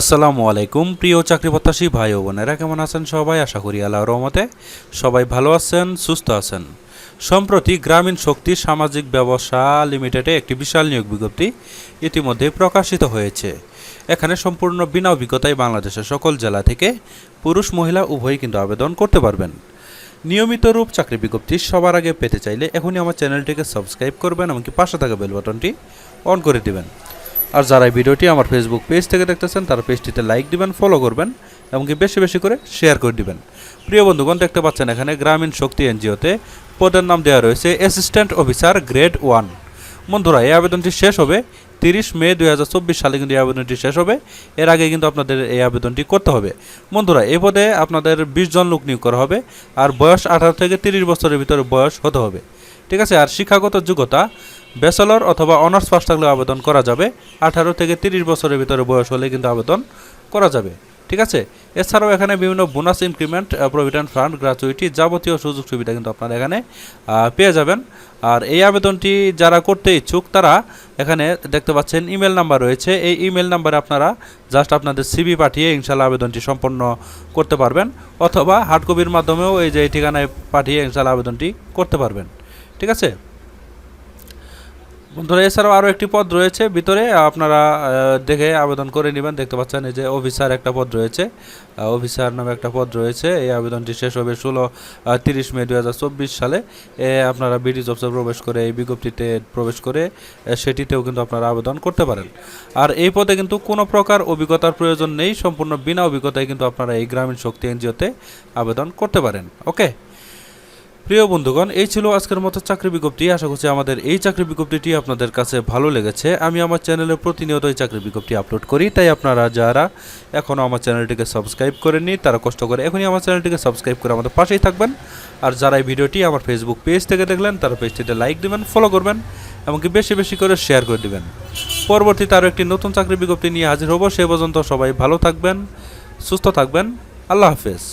আসসালামু আলাইকুম, প্রিয় চাকরি প্রত্যাশী ভাই ও বোনেরা, কেমন আছেন সবাই? আশা করি আল্লাহর রহমতে সবাই ভালো আছেন, সুস্থ আছেন। সম্প্রতি গ্রামীণ শক্তি সামাজিক ব্যবসা লিমিটেডে একটি বিশাল নিয়োগ বিজ্ঞপ্তি ইতিমধ্যে প্রকাশিত হয়েছে। এখানে সম্পূর্ণ বিনা অভিজ্ঞতায় বাংলাদেশের সকল জেলা থেকে পুরুষ, মহিলা, উভয়ই কিন্তু আবেদন করতে পারবেন। নিয়মিত রূপ চাকরি বিজ্ঞপ্তি সবার আগে পেতে চাইলে এখনই আমার চ্যানেলটিকে সাবস্ক্রাইব করবেন, এমনকি পাশে থাকা বেল বাটনটি অন করে দিবেন। আর যারা এই ভিডিওটি আমার ফেসবুক পেজ থেকে দেখতেছেন, তারা পেজটিতে লাইক দিবেন ফলো করবেন এমনকি বেশি বেশি করে শেয়ার করে দিবেন। প্রিয় বন্ধুগণ, দেখতে পাচ্ছেন এখানে গ্রামীণ শক্তি এনজিওতে পদের নাম দেওয়া রয়েছে অ্যাসিস্ট্যান্ট অফিসার গ্রেড ওয়ান বন্ধুরা, এই আবেদনটি শেষ হবে তিরিশ মে দু হাজার চব্বিশ সালে, কিন্তু এই আবেদনটি শেষ হবে। এর আগে কিন্তু আপনাদের এই আবেদনটি করতে হবে। বন্ধুরা, এই পদে আপনাদের বিশ জন লোক নিয়োগ করা হবে, আর বয়স আঠারো থেকে তিরিশ বছরের ভিতরে বয়স হতে হবে। ঠিক আছে, আর শিক্ষাগত যোগ্যতা, ব্যাচেলর অথবা অনার্স পাস থাকলে আবেদন করা যাবে। আঠারো থেকে তিরিশ বছরের ভিতরে বয়স হলে কিন্তু আবেদন করা যাবে। ঠিক আছে? এছাড়াও এখানে বিভিন্ন bonus increment provident fund gratuity যাবতীয় সুযোগ সুবিধা কিন্তু আপনারা এখানে পেয়ে যাবেন। আর এই আবেদনটি যারা করতে ইচ্ছুক, তারা এখানে দেখতে পাচ্ছেন ইমেল নাম্বার রয়েছে। এই ইমেল নাম্বারে আপনারা জাস্ট আপনাদের সিবি পাঠিয়ে ইনশাল্লাহ আবেদনটি সম্পন্ন করতে পারবেন, অথবা হার্ড কপির মাধ্যমেও এই যে ঠিকানায় পাঠিয়ে ইনশাল্লাহ আবেদনটি করতে পারবেন। ঠিক আছে? বন্ধুরা, এছাড়াও আরও একটি পদ রয়েছে। ভিতরে আপনারা দেখে আবেদন করে নেবেন। দেখতে পাচ্ছেন এই যে অফিসার একটা পদ রয়েছে। অফিসার নামে একটা পদ রয়েছে। এই আবেদনটি শেষ হবে ষোলো তিরিশ মে দু হাজার চব্বিশ সালে। আপনারা বিডি জবসে প্রবেশ করে এই বিজ্ঞপ্তিতে প্রবেশ করে সেটিতেও কিন্তু আপনারা আবেদন করতে পারেন। আর এই পদে কিন্তু কোনো প্রকার অভিজ্ঞতার প্রয়োজন নেই। সম্পূর্ণ বিনা অভিজ্ঞতায় কিন্তু আপনারা এই গ্রামীণ শক্তি এনজিওতে আবেদন করতে পারেন। ওকে? প্রিয় বন্ধুগণ, এই ছিল আজকের মতো চাকরি বিজ্ঞপ্তি। আশা করছি আমাদের এই চাকরি বিজ্ঞপ্তিটি আপনাদের কাছে ভালো লেগেছে। আমি আমার চ্যানেলে প্রতিনিয়ত এই চাকরি বিজ্ঞপ্তি আপলোড করি, তাই আপনারা যারা এখনও আমার চ্যানেলটিকে সাবস্ক্রাইব করেননি, তারা কষ্ট করে এখনই আমার চ্যানেলটিকে সাবস্ক্রাইব করে আমাদের পাশেই থাকবেন। আর যারা এই ভিডিওটি আমার ফেসবুক পেজ থেকে দেখলেন, তারা পেজটিতে লাইক দিবেন ফলো করবেন, এমনকি বেশি বেশি করে শেয়ার করে দিবেন। পরবর্তীতে আরও একটি নতুন চাকরি বিজ্ঞপ্তি নিয়ে হাজির হব, সে পর্যন্ত সবাই ভালো থাকবেন, সুস্থ থাকবেন। আল্লাহ হাফেজ।